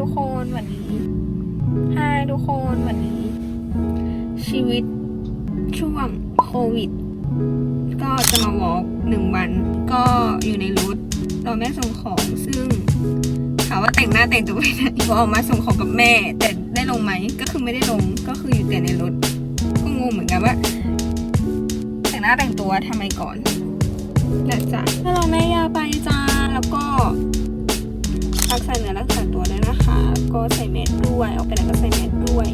ทุกคนวันนี้ฮายทุกคนวันนี้ ชีวิตช่วงโควิด ก็จะมาวอล์กหนึ่งวัน ก็อยู่ในรถเรอแม่ส่งของซึ่งถามว่าแต่งหน้าแต่งตัวไปไหนก็ออกมาส่งของกับแม่ แต่ได้ลงไหมก็คือไม่ได้ลงก็คืออยู่แต่ในรถก็งงเหมือนกันว่า แต่งหน้าแต่งตัวทำไมก่อนนะจ๊ะถ้าเราแม่ยาไปจ้าแล้วก็ รักษาเนื้อรักษาตัวด้วยนะคะแล้วก็ใส่แมสด้วยออกไปไหนก็ใส่แมสด้วย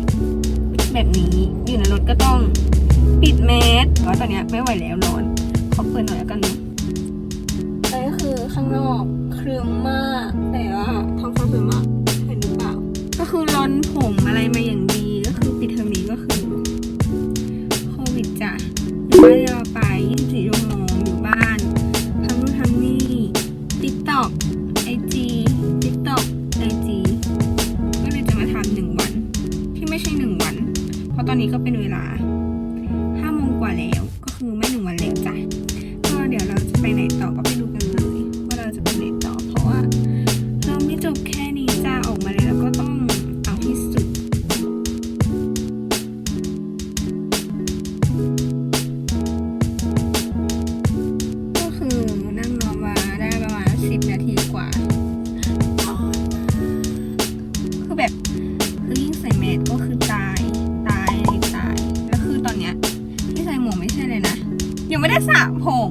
แบบนี้อยู่ในรถก็ต้องปิดแมสเพราะตอนเนี้ยไม่ไหวแล้วร้อน ขอเปิดหน่อยแล้วกันเนอะอันนี้คือข้างนอกเครื่องมาก แต่ว่าท้องฟ้าสวยมากเห็นหรือเปล่า ก็คือร้อนผมอะไรมา เพราะตอนนี้ก็เป็นเวลา5โมงกว่าแล้ว ยังไม่ได้สระผม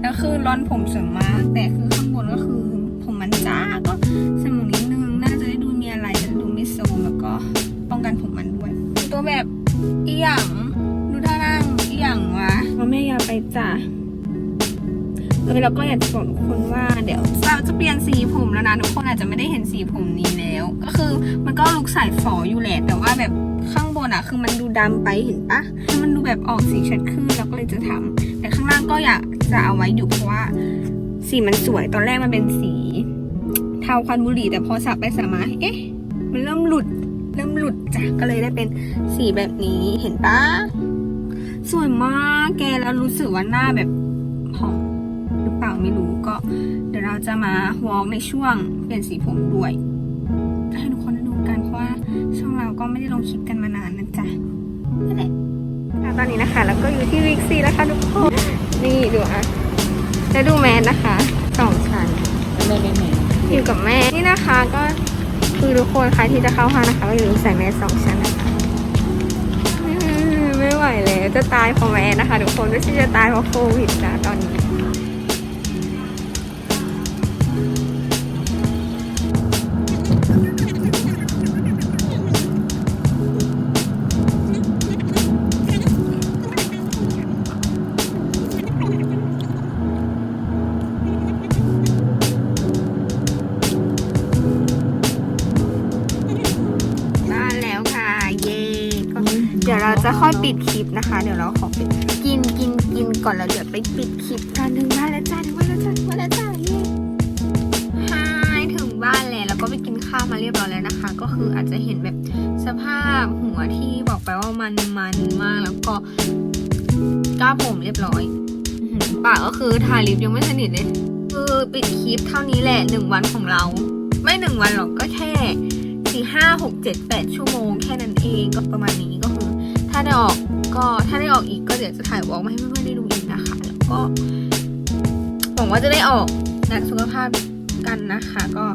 แล้วคือร้อนผมสวยมาก แต่คือข้างบนก็คือผมมันจ้าก็สมวกนิดนึงน่าจะได้ดูมีอะไรจะดูไม่โซมแล้วก็ป้องกันผมมันด้วย ตัวแบบอีหยังดูท่านั่งอีหยังวะเราแม่อยาไปจ้ะเออแล้วก็อยากจะบอกทุกคนว่าเดี๋ยวเราจะเปลี่ยนสีผมแล้วนะทุกคนอาจจะไม่ได้เห็นสีผมนี้แล้ว ก็คือมันก็ลุกสายฝออยู่แหละ แต่ว่าแบบข้างบนอะคือมันดูดำไปเห็นปะมันดูแบบออกสีชัดขึ้นเราก็เลยจะทำแต่ข้าางก็อยากจะเอาไว้อยู่เพราะว่าสีมันสวยตอนแรกมันเป็นสี เทาควันบุหรี่แต่พอสับไปสับมาเอ๊ะ มันเริ่มหลุด เริ่มหลุดจ้ะก็เลยได้เป็นสีแบบนี้เห็นปะสวยมากแกแล้วรู้สึกว่าหน้าแบบผองหรือเปล่าไม่รู้ก็ เดี๋ยวเราจะมาวอล์กในช่วงเปลี่ยนสีผมด้วยให้ทุกคนได้ดูกันเพราะว่าช่องเราก็ไม่ได้ลงคลิปกันมานานนะจ๊ะนั่นแหละ ตอนนี้นะคะ แล้วก็อยู่ที่วิกซีแล้วค่ะทุกคน นี่ดูอะจะดูแมสนะคะสองชั้นไม่ไม่ไม่อยู่กับแม่ นี่นะคะก็คือทุกคนใครที่จะเข้าห้างนะคะก็อย่าลืมใส่แมสสองชั้นนะคะอืมไม่ไหวแล้วจะตายเพราะแมสนะคะทุกคนไม่ใช่จะตายเพราะโควิดนะตอนนี้ จะค่อยปิดคลิปนะคะ เดี๋ยวเราขอปิดกินกินกินก่อนแล้วเดี๋ยวไปปิดคลิปกันถึงบ้านแล้วจ้าถึงบ้านแล้วจ้าถึงบ้านแล้วจ้าเย่ฮายถึงบ้านแล้วแล้วก็ไปกินข้าวมาเรียบร้อยแล้วนะคะ ก็คืออาจจะเห็นแบบสภาพหัวที่บอกไปว่ามันมันมากแล้วก็ก้าผมเรียบร้อยอื้อหือปากก็คือทาลิปยังไม่สนิทเลยคือปิดคลิปเท่านี้แหละหนึ่งวันของเรา ไม่หนึ่งวันหรอกก็แค่สี่ห้าหกเจ็ดแปดชั่วโมงแค่นั้นเองก็ประมาณนี้ก็คือถ้าได้ออกก็ถ้าได้ออกอีกก็เดี๋ยวจะถ่ายวอล์กมาให้เพื่อนๆได้ดูอีกนะคะ แล้วก็หวังว่าจะได้ออกนักสุขภาพกันนะคะ ก็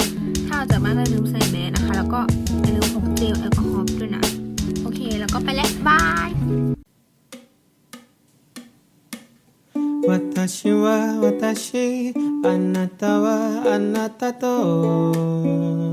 ถ้าออกจากบ้านก็อย่าลืมใส่แมสนะคะ แล้วก็อย่าลืมพกเจลแอลกอฮอล์ด้วยนะ โอเค แล้วก็ไปแล้วบาย 私は私あなたはあなたと